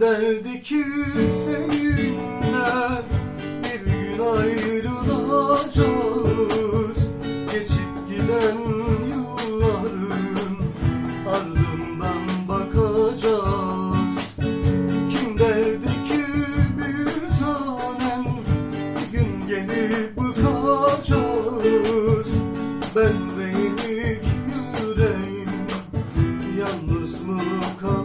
derdi ki seninle bir gün ayrılacağız. Geçip giden yılların ardından bakacağız. Kim derdi ki bir tanem bir gün gelip bıkacağız. Ben ve yenik yüreğim. Yalnız mı kalacağız?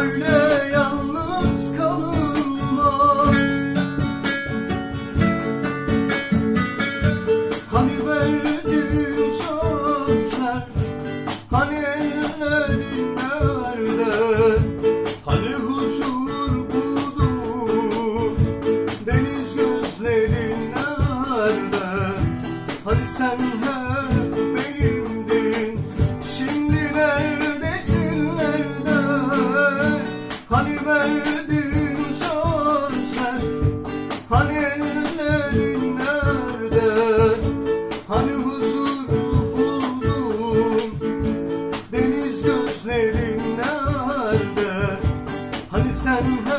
Böyle yalnız kalınmaz. Hani verdiğin sözler Hani ellerin nerede? Hani huzur budur Deniz gözlerin nerede? Hani sen sun